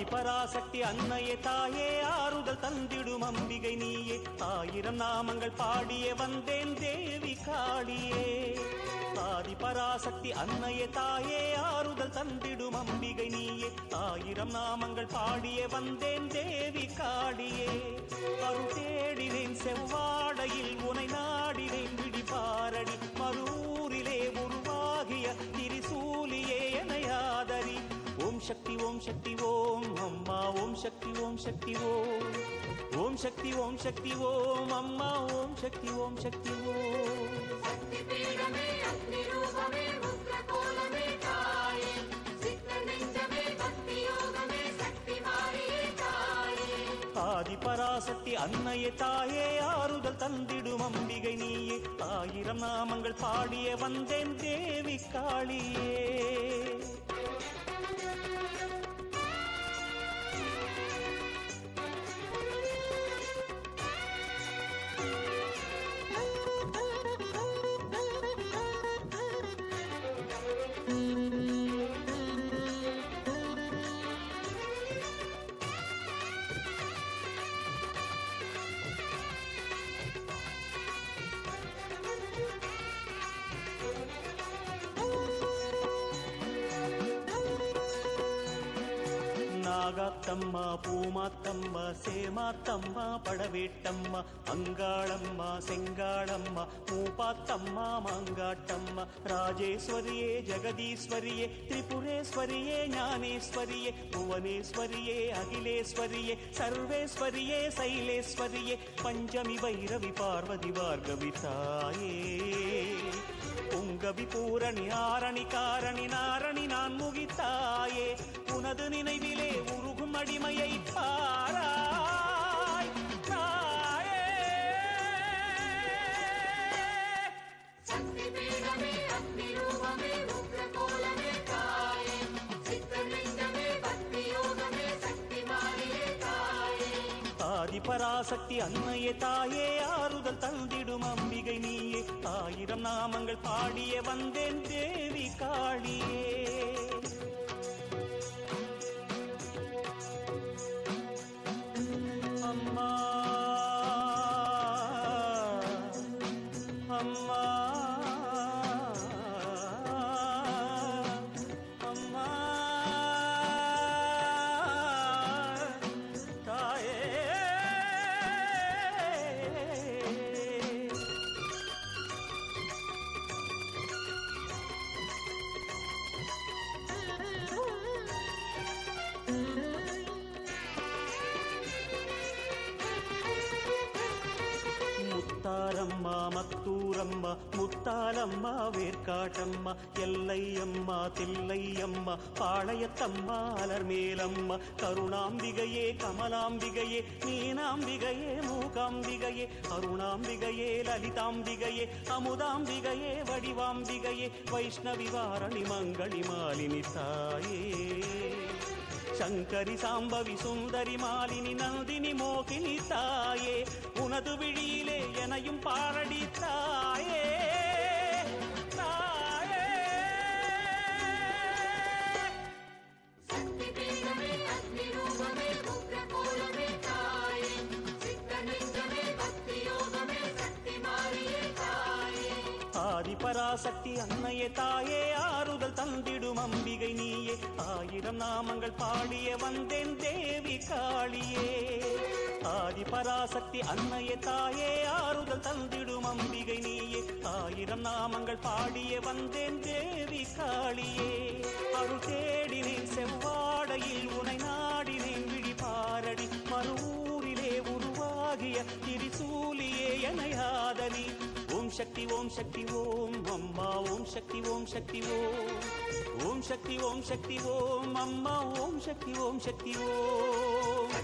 ஆதி பராசக்தி அன்னையே தாயே ஆறுதல் தந்திடும் அம்பிகை நீயே. ஆயிரம் நாமங்கள் பாடிய வந்தேன் தேவி காளியே. ஆதி பராசக்தி அன்னையே தாயே ஆறுதல் தந்திடும் அம்பிகை நீயே. ஆயிரம் நாமங்கள் பாடிய வந்தேன் தேவி காளியே. அருள் தேடினேன் செவ்வாடையில் உனை நாடினேன் விடி பாரடி ஓம் சக்தி ஓம் சக்தி ஓம். அம்மா ஓம் சக்தி ஓம் சக்தி ஓம். ஓம் சக்தி ஓம் சக்தி ஓம். அம்மா ஓம் சக்தி ஓம் சக்தி ஓம். ஆதி பராசக்தி அன்னையே தாயே. ஆறுதல் தந்திடும் அம்பிகை நீயே. ஆயிரம் நாமங்கள் பாடிய வந்தேன் தேவி காளியே. மாகாத்தம்ம பூமாத்தம்ம சேமாத்தம்ம படவேட்டம்ம அங்காளம்மா செங்காளம்மா மூப்பாத்தம்மா மாங்காட்டம்மா ராஜேஸ்வரியே ஜெகதீஸ்வரியே திரிபுரேஸ்வரியே ஞானேஸ்வரியே புவனேஸ்வரியே அகிலேஸ்வரியே சர்வேஸ்வரியே சைலேஸ்வரியே பஞ்சமி வைரவி பார்வதி பார்கவி தாயே பொங்கவி பூரணி ஆரணி காரணி நாரணி நான் முகித்தாயே உனது நினைவிலே உருகும் அடிமையை பாராய் தாயே. சக்தி பீடமே அக்னி ரூபமே ருத்ர கோலமே தாயே. சித்த நெஞ்சமே பக்தி யோகமே சக்தி மாரியே தாயே. ஆதி பராசக்தி அன்னையே தாயே ஆறுதல் தந்திடும் அம்பிகை நீயே. ஆயிரம் நாமங்கள் பாடிய வந்தேன் தேவி காளியே. முத்தாலம்மா வேர்க்காட்டம்மா எல்லையம்மா தில்லையம்மா பாளையத்தம்மா அலர்மேலம்மா கருணாம்பிகையே கமலாம்பிகையே மீனாம்பிகையே மூகாம்பிகையே அருணாம்பிகையே லலிதாம்பிகையே அமுதாம்பிகையே வடிவாம்பிகையே வைஷ்ணவி வாரணி மங்களி மாலினி தாயே. சங்கரி சாம்பவி சுந்தரி மாலினி நந்தினி மோகினி தாயே. உனது விழியிலே எனையும் பாரடி தாயே பராசக்தி அன்னையே தாயே ஆறுதல் தந்திடும் அம்பிகை நீயே. ஆயிரம் நாமங்கள் பாடிய வந்தேன் தேவி காளியே. ஆதி பராசக்தி அன்னையே தாயே ஆறுதல் தந்திடும் அம்பிகை நீயே. ஆயிரம் நாமங்கள் பாடிய வந்தேன் தேவி காளியே. அருள் தேடினேன் செவ்வாடையில் உனை நாடினேன் விழி பாரடி மறு ஊரிலே உருவாகிய சக்தி ஓம் சக்தி ஓம் அம்மா ஓம் சக்தி ஓம் சக்தி ஓம். ஓம் சக்தி ஓம் சக்தி ஓம் அம்மா ஓம் சக்தி ஓம் சக்தி ஓம்.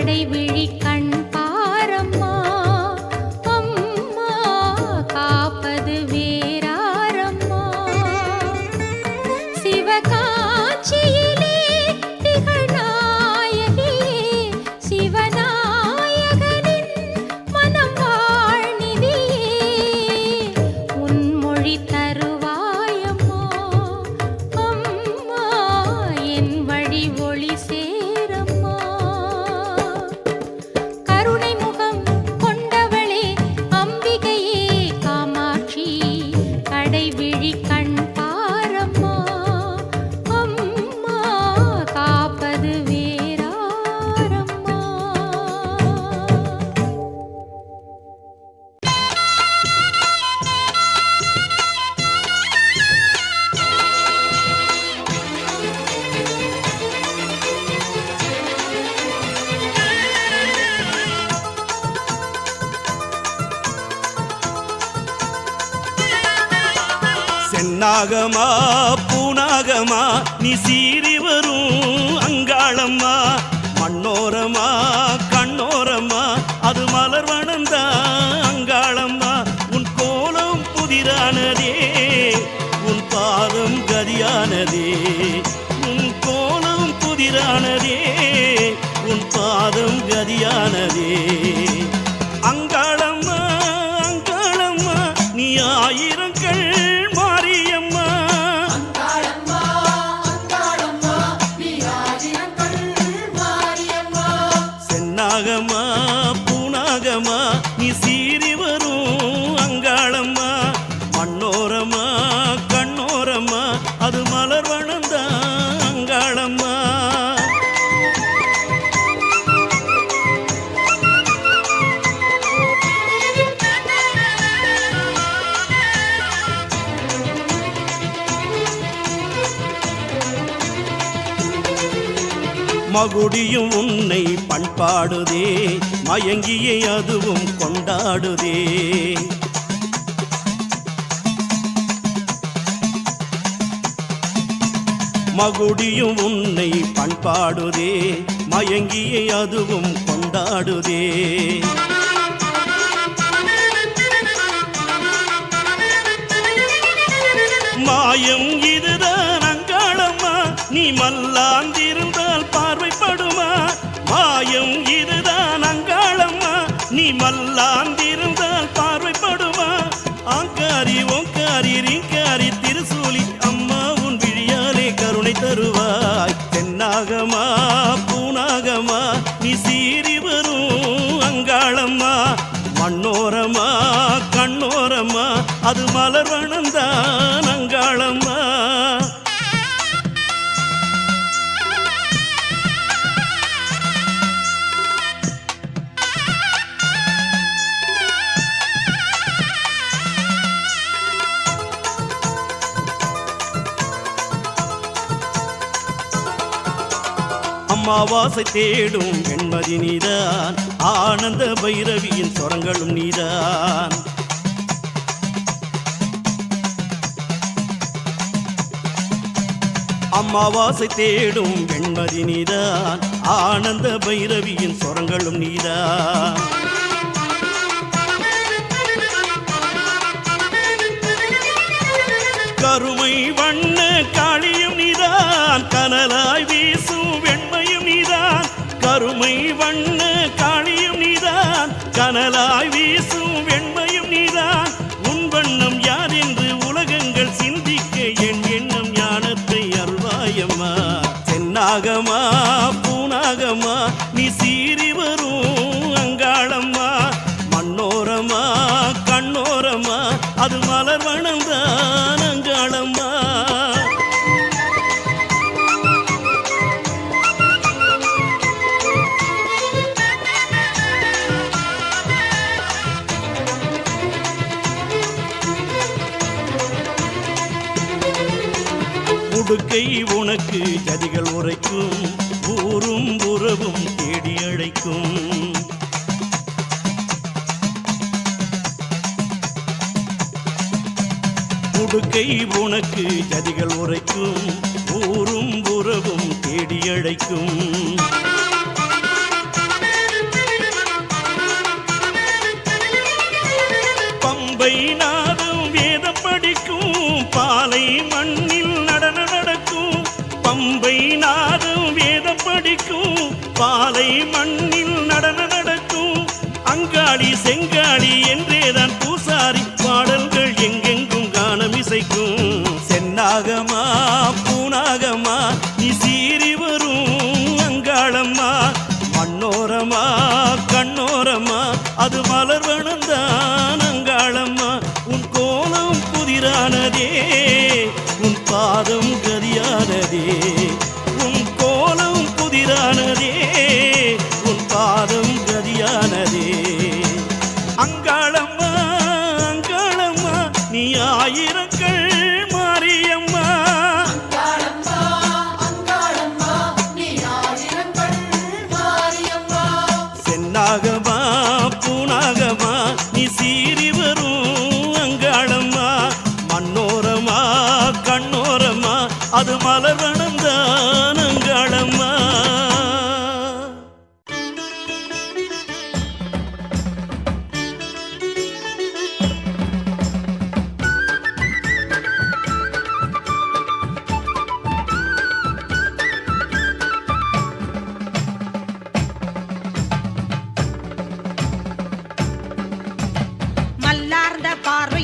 படைவிழ நாகமா பூநாகமா நீ சீறி வரும் அங்காளம்மா. வனம்மா அது மலர் வனம் தாங்காளம்மா மகுடியும் உன்னை பண்பாடுதே மயங்கியை அதுவும் கொண்டாடுதே. மகுடியும் உன்னை பண்பாடுதே. மயங்கியே அதுவும் கொண்டாடுதே. மாயம் ஆவாசை தேடும் வெண்மதி நீதான். ஆனந்த பைரவியின் சொரங்களும் நீதான். அம்மாவாசை தேடும் வெண்மதி நீதான். ஆனந்த பைரவியின் சொரங்களும் நீதான். கருமை வண்ண காளியும் நீதான். கனலாய் வீசும் கருமை வண்ண காளியும் நீதான். கனலாய் வீசும் வெண்மையும் நீதான். உன் வண்ணம் யார் என்று உலகங்கள் சிந்திக்க என் எண்ணம் ஞானத்தை அருள்வாயம்மா. தென்னாகமா சதிகள் உரைக்கும் கதியானதே உன் பாதம் கதியானதே உன் கோலம் புதிரானதே உன் பாதம் மலர்வனம் தானங்காளம்மா பார்வை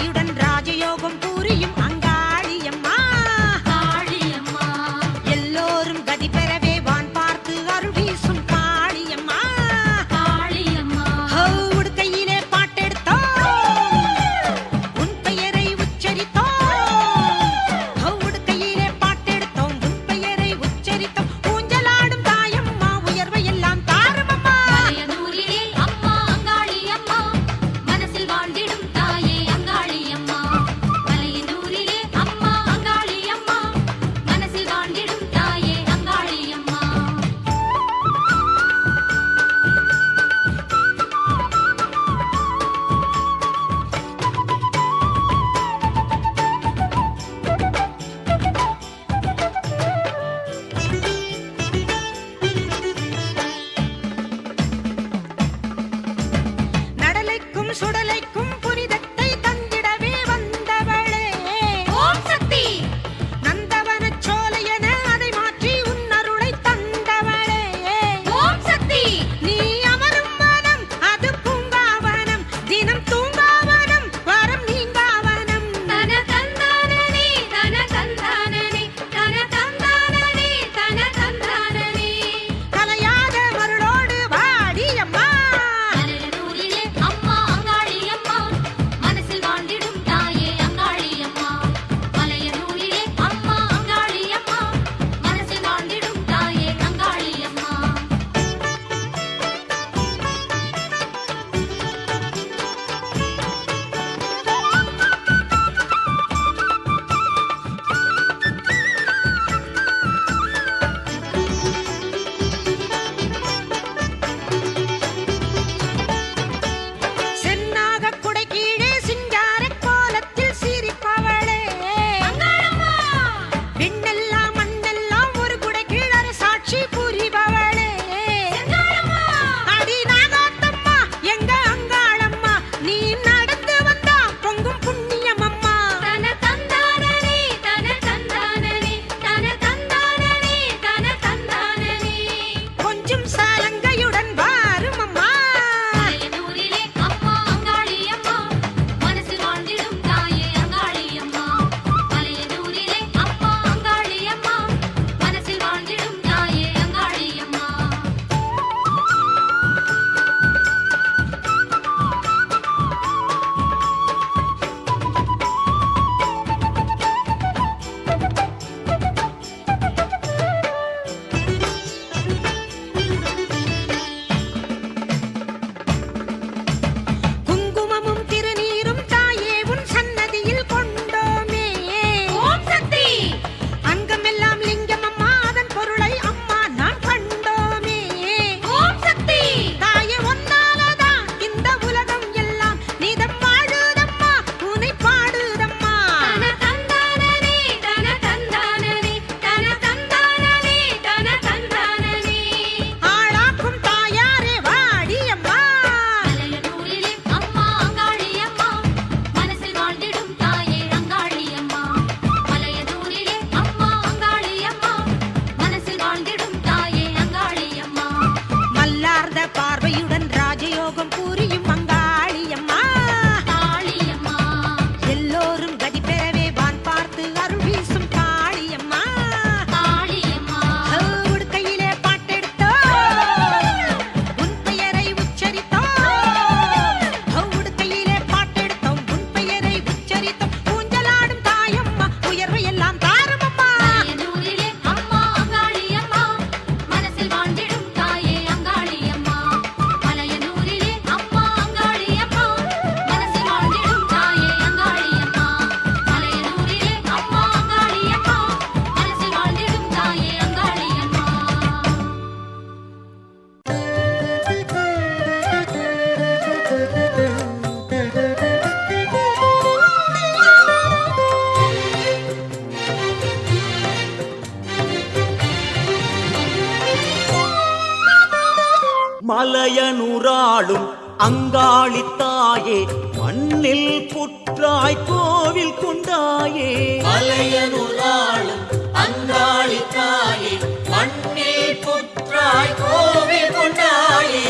மலையனுராளும் அங்காளித்தாயே மண்ணில் புற்றாய் கோவில் கொண்டாயே. மலையனுராளும் அங்காளித்தாயே மண்ணில் புற்றாய் கோவில் கொண்டாயே.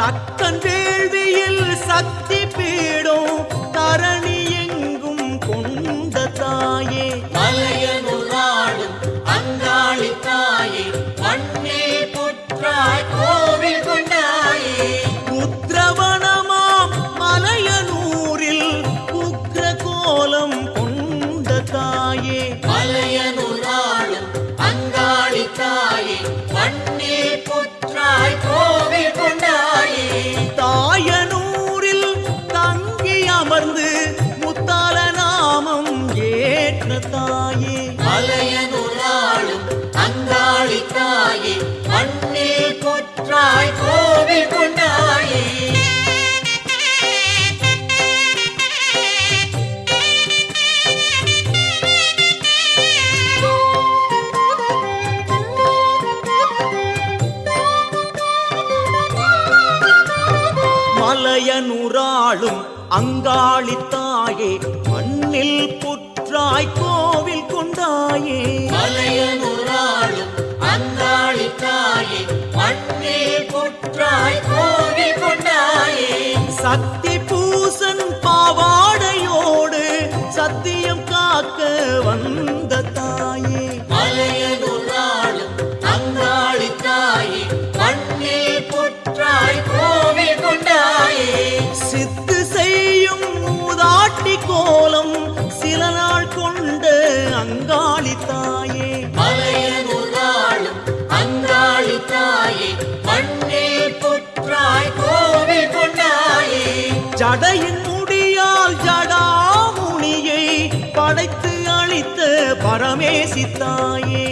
தக்கன் வேள்வியில் சக்தி பீடும் தரணி அங்காளி தாயே மண்ணில் புற்றாய் கோவில் கொண்டாயே. அங்காளி தாயே மண்ணில் புற்றாய் கோவில் கொண்டாயே. சக்தி பூசன் பாவாடையோடு சத்தியம் காக்க வந்த தாயே. அங்காளி தாயே மண்ணில் புற்றாய் கோவில் கொண்டாயே. சித்த கோலம் சில நாள் கொண்ட அங்காளி தாயே. அங்காளி தாயே மண்ணில் புற்றாய் கோவில் கொண்டாயே. ஜடையின் முடியால் ஜடாமுனியை படைத்து அளித்த பரமேசி தாயே.